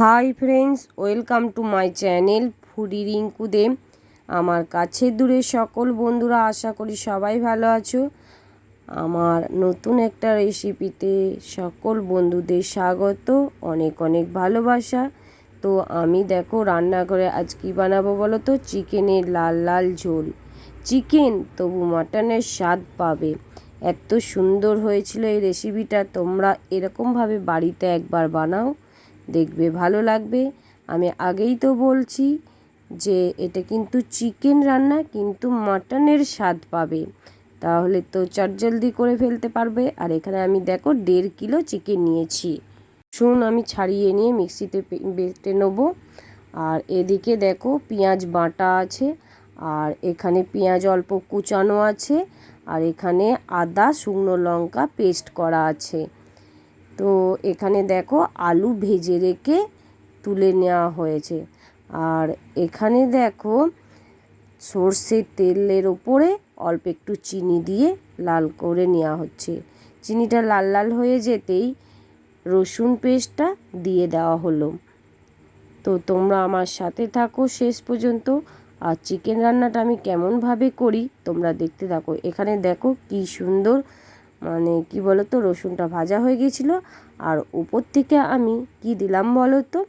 Hi friends, welcome to my channel foodie Rinku De. আমার কাছের দূরে সকল বন্ধুরা, আশা করি সবাই ভালো আছো। আমার নতুন একটা রেসিপিতে সকল বন্ধুদের স্বাগত, অনেক অনেক ভালোবাসা। তো আমি দেখো রান্না করে আজ কী বানাবো বলো তো? চিকেনের লাল লাল ঝোল। চিকেন, তবু মাটনের স্বাদ পাবে। এত সুন্দর হয়েছিল এই রেসিপিটা তোমরা এরকমভাবে বাড়িতে একবার বানাও। দেখবে, ভালো লাগবে। আমি আগেই তো বলছি যে, এটা কিন্তু চিকেন রান্না, কিন্তু মাটনের স্বাদ পাবে। তাহলে তো চটজলদি করে ফেলতে পারবে। আর এখানে আমি দেখো, দেড় কিলো চিকেন নিয়েছি। শুন, আমি ছাড়িয়ে নিয়ে মিক্সিতে বেটে নেব। আর এদিকে দেখো, পেঁয়াজ বাটা আছে। আর এখানে পেঁয়াজ অল্প কুচানো আছে। আর এখানে আদা, শুকনো লঙ্কা পেস্ট করা আছে। তো এখানে দেখো আলু ভেজে রেখে তুলে নেওয়া হয়েছে। আর এখানে দেখো সর্ষের তেলের ওপরে অল্প একটু চিনি দিয়ে লাল করে নেওয়া হচ্ছে। চিনিটা লাল লাল হয়ে যেতেই রসুন পেস্টটা দিয়ে দেওয়া হলো। তো তোমরা আমার সাথে থাকো শেষ পর্যন্ত। আর চিকেন রান্নাটা আমি কেমনভাবে করি তোমরা দেখতে থাকো। এখানে দেখো কি সুন্দর মানে কি বলো তো রসুনটা ভাজা হয়ে গিয়েছিল। আর উপর থেকে আমি কি দিলাম বলো তো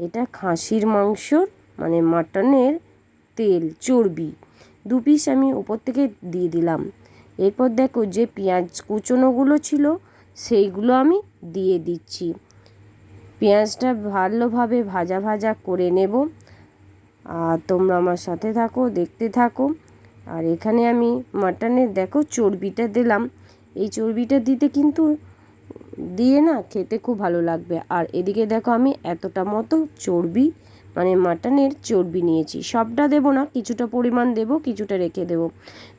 এটা খাসির মাংসর মানে মাটনের তেল, চর্বি। দু পিস আমি উপর থেকে দিয়ে দিলাম। এরপর দেখো যে পেঁয়াজ কুচনোগুলো ছিল, সেইগুলো আমি দিয়ে দিচ্ছি। পেঁয়াজটা ভালোভাবে ভাজা ভাজা করে নেব। আর তোমরা আমার সাথে থাকো, দেখতে থাকো। আর এখানে আমি মাটনের, দেখো, চর্বিটা দিলাম। এই চর্বিটা দিতে কিন্তু দিয়ে না খেতে খুব ভালো লাগবে। আর এদিকে দেখো আমি এতটা মতো চর্বি মানে মাটনের চর্বি নিয়েছি। সবটা দেব না, কিছুটা পরিমাণ দেব, কিছুটা রেখে দেব।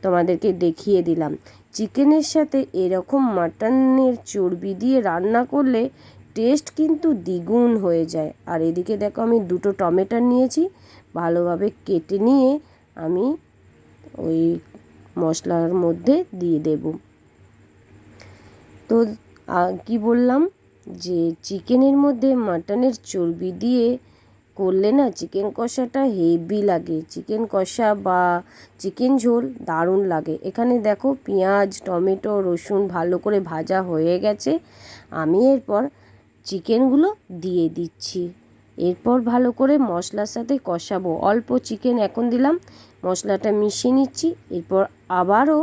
তোমাদেরকে দেখিয়ে দিলাম। চিকেনের সাথে এরকম মাটনের চর্বি দিয়ে রান্না করলে টেস্ট কিন্তু দ্বিগুণ হয়ে যায়। আর এদিকে দেখো আমি দুটো টমেটো নিয়েছি, ভালোভাবে কেটে নিয়ে আমি ওই মশলার মধ্যে দিয়ে দেব। তো কি বললাম? যে চিকেনের মধ্যে মাটনের চর্বি দিয়ে করলে না চিকেন কষাটা হেভি লাগে। চিকেন কষা বা চিকেন ঝোল দারুণ লাগে। এখানে দেখো পেঁয়াজ, টমেটো, রসুন ভালো করে ভাজা হয়ে গেছে। আমি এরপর চিকেনগুলো দিয়ে দিচ্ছি। এরপর ভালো করে মশলার সাথে কষাবো। অল্প চিকেন এখন দিলাম। মশলাটা মিশিয়ে নিচ্ছি। এরপর আবারও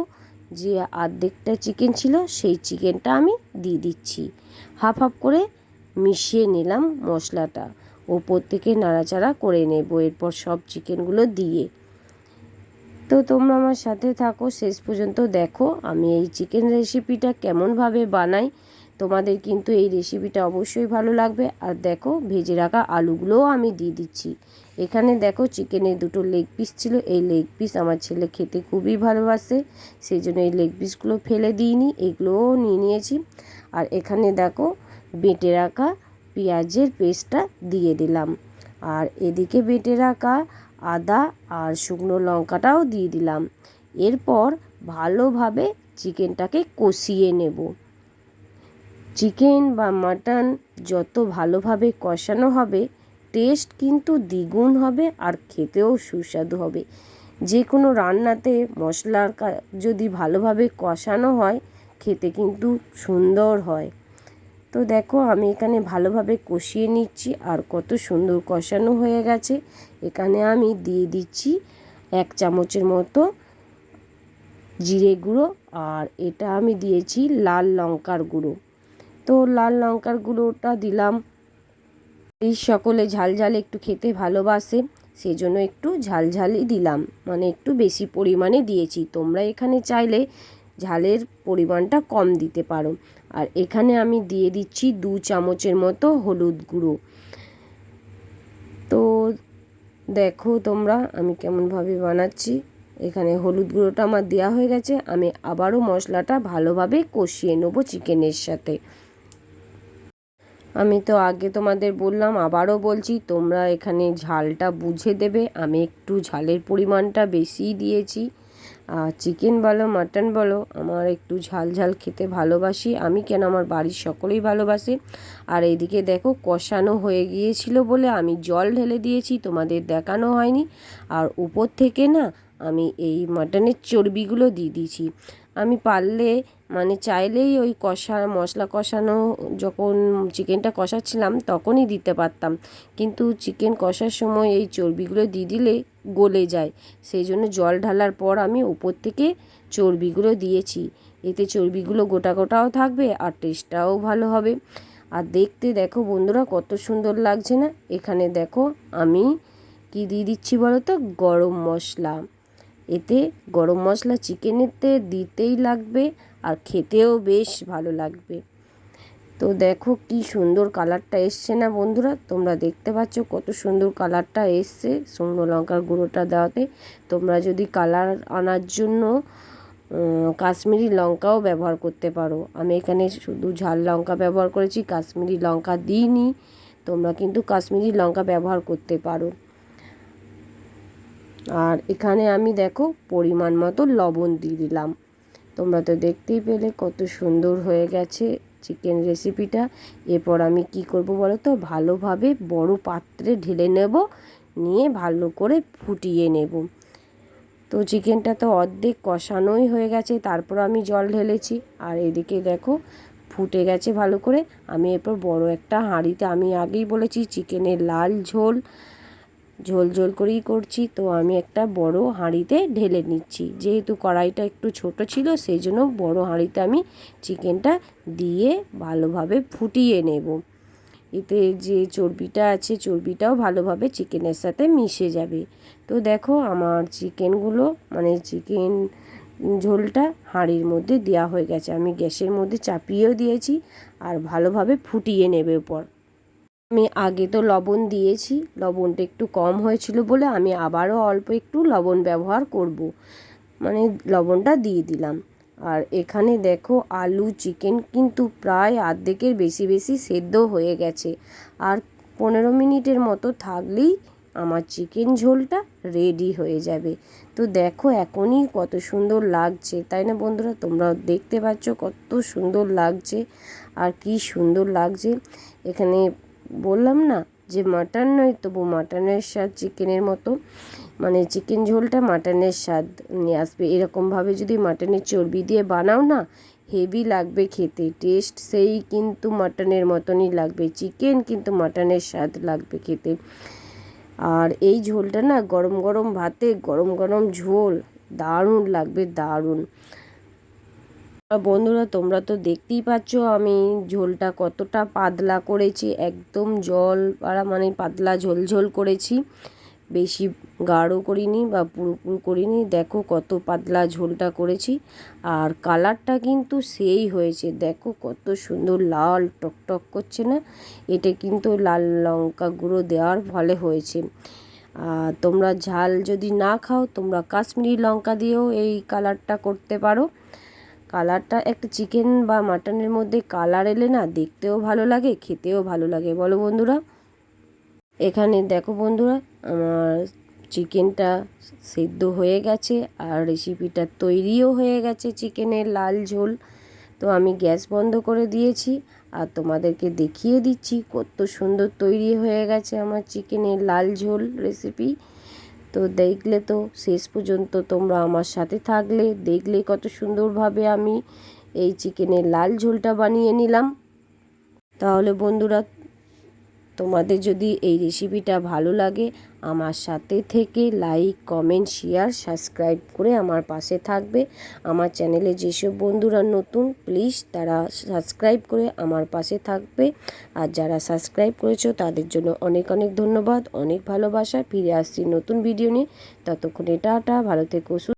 যে আর্ধেকটা চিকেন ছিল, সেই চিকেনটা আমি দিয়ে দিচ্ছি। হাফ হাফ করে মিশিয়ে নিলাম মশলাটা। ওপর থেকে নাড়াচাড়া করে নেব, এরপর সব চিকেনগুলো দিয়ে। তো তোমরা আমার সাথে থাকো, শেষ পর্যন্ত দেখো আমি এই চিকেন রেসিপিটা কেমনভাবে বানাই। তোমাদের কিন্তু এই রেসিপিটা অবশ্যই ভালো লাগবে। আর দেখো, ভেজে রাখা আলুগুলোও আমি দিয়ে দিচ্ছি। এখানে দেখো চিকেনের দুটো লেগ পিস ছিল। এই লেগ পিস আমার ছেলে খেতে খুবই ভালোবাসে। সেই জন্য এই লেগ পিসগুলো ফেলে দিইনি, এগুলোও নিয়ে নিয়েছি। আর এখানে দেখো, বেটে রাখা পেঁয়াজের পেস্টটা দিয়ে দিলাম। আর এদিকে বেটে রাখা আদা আর শুকনো লঙ্কাটাও দিয়ে দিলাম। এরপর ভালোভাবে চিকেনটাকে কষিয়ে নেব। চিকেন বা মাটন যত ভালোভাবে কষানো হবে টেস্ট কিন্তু দ্বিগুণ হবে আর খেতেও সুস্বাদু হবে। যে কোনো রান্নাতে মশলার যদি ভালোভাবে কষানো হয়, খেতে কিন্তু সুন্দর হয়। তো দেখো, আমি এখানে ভালোভাবে কষিয়ে নিচ্ছি আর কত সুন্দর কষানো হয়ে গেছে। এখানে আমি দিয়ে দিচ্ছি এক চামচের মতো জিরে গুঁড়ো আর এটা আমি দিয়েছি লাল লঙ্কার গুঁড়ো। তো লাল লঙ্কার গুঁড়োটা দিলাম। এই সকলে ঝাল ঝাল একটু খেতে ভালোবাসে সেই জন্য একটু ঝাল ঝালই দিলাম। মানে একটু বেশি পরিমাণে দিয়েছি। তোমরা এখানে চাইলে ঝালের পরিমাণটা কম দিতে পারো। আর এখানে আমি দিয়ে দিচ্ছি দু চামচের মতো হলুদ গুঁড়ো। তো দেখো তোমরা, আমি কেমনভাবে বানাচ্ছি। এখানে হলুদ গুঁড়োটা আমার দেওয়া হয়ে গেছে। আমি আবারও মশলাটা ভালোভাবে কষিয়ে নেব চিকেনের সাথে। আমি তো আগে তোমাদের বললাম, আবারও বলছি, তোমরা এখানে ঝালটা বুঝে দেবে। আমি একটু ঝালের পরিমাণটা বেশিই দিয়েছি। আর চিকেন বলো মাটন বলো, আমার একটু ঝাল ঝাল খেতে ভালোবাসি। আমি কেন আমার বাড়ির সকলেই ভালোবাসে? আর এইদিকে দেখো, কষানো হয়ে গিয়েছিল বলে আমি জল ঢেলে দিয়েছি, তোমাদের দেখানো হয়নি। আর উপর থেকে না, আমি এই মাটনের চর্বিগুলো দিয়ে দিয়েছি। আমি পারলে মানে চাইলেই ওই কষা, মশলা কষানো যখন চিকেনটা কষাচ্ছিলাম তখনই দিতে পারতাম। কিন্তু চিকেন কষার সময় এই চর্বিগুলো দিয়ে দিলে গলে যায়। সেই জন্য জল ঢালার পর আমি উপর থেকে চর্বিগুলো দিয়েছি। এতে চর্বিগুলো গোটা গোটাও থাকবে আর টেস্টটাও ভালো হবে। আর দেখতে দেখো বন্ধুরা কত সুন্দর লাগছে না? এখানে দেখো আমি কি দিয়ে দিচ্ছি বলো তো? গরম মশলা। এতে গরম মশলা চিকেনেতে দিতেই লাগবে। আর খেতেও বেশ ভালো লাগবে। তো দেখো কি সুন্দর কালারটা এসছে না বন্ধুরা? তোমরা দেখতে পাচ্ছ কত সুন্দর কালারটা এসছে শুকনো লঙ্কার গুঁড়োটা দেওয়াতে। তোমরা যদি কালার আনার জন্য কাশ্মীরি লঙ্কাও ব্যবহার করতে পারো। আমি এখানে শুধু ঝাল লঙ্কা ব্যবহার করেছি, কাশ্মীরি লঙ্কা দিইনি। তোমরা কিন্তু কাশ্মীরি লঙ্কা ব্যবহার করতে পারো। আর এখানে আমি দেখো পরিমাণ মতো লবণ দিয়ে দিলাম। তোমরা তো দেখতেই পেলে কত সুন্দর হয়ে গেছে চিকেন রেসিপিটা। এরপর আমি কি করব বলো তো? ভালোভাবে বড় পাত্রে ঢেলে নেব, নিয়ে ভালো করে ফুটিয়ে নেব। তো চিকেনটা তো অর্ধেক কষানোই হয়ে গেছে, তারপর আমি জল ঢেলেছি। আর এদিকে দেখো, ফুটে গেছে ভালো করে। আমি এরপর বড় একটা হাঁড়িতে, আমি আগেই বলেছি, চিকেনের লাল ঝোল ঝোল ঝোল করেই করছি। তো আমি একটা বড় হাঁড়িতে ঢেলে নিচ্ছি। যেহেতু কড়াইটা একটু ছোট ছিল, সেই জন্য বড় হাঁড়িতে আমি চিকেনটা দিয়ে ভালোভাবে ফুটিয়ে নেব। এতে যে চর্বিটা আছে, চর্বিটাও ভালোভাবে চিকেনের সাথে মিশে যাবে। তো দেখো আমার চিকেনগুলো মানে চিকেন ঝোলটা হাঁড়ির মধ্যে দেওয়া হয়ে গেছে। আমি গ্যাসের মধ্যে চাপিয়েও দিয়েছি আর ভালোভাবে ফুটিয়ে নেবে পর আমি আগে তো লবণ দিয়েছি, লবণটা একটু কম হয়েছিল বলে আমি আবারও অল্প একটু লবণ ব্যবহার করব। মানে লবণটা দিয়ে দিলাম। আর এখানে দেখো আলু, চিকেন কিন্তু প্রায় আর্ধেকের বেশি বেশি সেদ্ধ হয়ে গেছে। আর পনেরো মিনিটের মতো থাকলেই আমার চিকেন ঝোলটা রেডি হয়ে যাবে। তো দেখো এখনই কত সুন্দর লাগছে, তাই না বন্ধুরা? তোমরা দেখতে পাচ্ছ কত সুন্দর লাগছে। আর কি সুন্দর লাগছে। এখানে বললাম না যে মাটন নয় তবু মাটনের স্বাদ চিকেনের মতো। মানে চিকেন ঝোলটা মাটনের স্বাদ নিয়ে আসবে। এরকমভাবে যদি মাটনের চর্বি দিয়ে বানাও না হেভি লাগবে খেতে। টেস্ট সেই কিন্তু মাটনের মতনই লাগবে। চিকেন কিন্তু মাটনের স্বাদ লাগবে খেতে। আর এই ঝোলটা না গরম গরম ভাতে, গরম গরম ঝোল, দারুণ লাগবে, দারুণ। বন্ধুরা, তোমরা তো দেখতেই পাচ্ছ আমি ঝোলটা কতটা পাতলা করেছি। একদম জল পাড়া মানে পাতলা ঝোল ঝোল করেছি। বেশি গাঢ় করিনি বা পুরোপুরি করিনি। দেখো কত পাতলা ঝোলটা করেছি। আর কালারটা কিন্তু সেই হয়েছে। দেখো কত সুন্দর লাল টকটক করছে না? এটা কিন্তু লাল লঙ্কা গুঁড়ো দেওয়ার ফলে হয়েছে। আর তোমরা ঝাল যদি না খাও, তোমরা কাশ্মীরি লঙ্কা দিয়েও এই কালারটা করতে পারো। কালারটা একটা চিকেন বা মাটনের মধ্যে কালার এলে না দেখতেও ভালো লাগে, খেতেও ভালো লাগে। বলো বন্ধুরা। এখানে দেখো বন্ধুরা, আমার চিকেনটা সেদ্ধ হয়ে গেছে আর রেসিপিটা তৈরিও হয়ে গেছে চিকেনের লাল ঝোল। তো আমি গ্যাস বন্ধ করে দিয়েছি আর তোমাদেরকে দেখিয়ে দিচ্ছি কত সুন্দর তৈরি হয়ে গেছে আমার চিকেনের লাল ঝোল রেসিপি তো দেখলে তো শেষ পর্যন্ত তোমরা আমার সাথে থাকলে, দেখলে কত সুন্দরভাবে আমি এই চিকেনের লাল ঝোলটা বানিয়ে নিলাম। তাহলে বন্ধুরা তোমাদের যদি এই রেসিপিটা ভালো লাগে, আমার সাথে থেকে লাইক কমেন্ট শেয়ার সাবস্ক্রাইব করে আমার পাশে থাকবে। আমার চ্যানেলে যেসব বন্ধুরা নতুন প্লিজ তারা সাবস্ক্রাইব করে আমার পাশে থাকবে। আর যারা সাবস্ক্রাইব করেছ, তাদের জন্য অনেক অনেক ধন্যবাদ, অনেক ভালোবাসা। ফিরে আসছি নতুন ভিডিও নিয়ে। ততক্ষণে টাটা, ভালো থেকো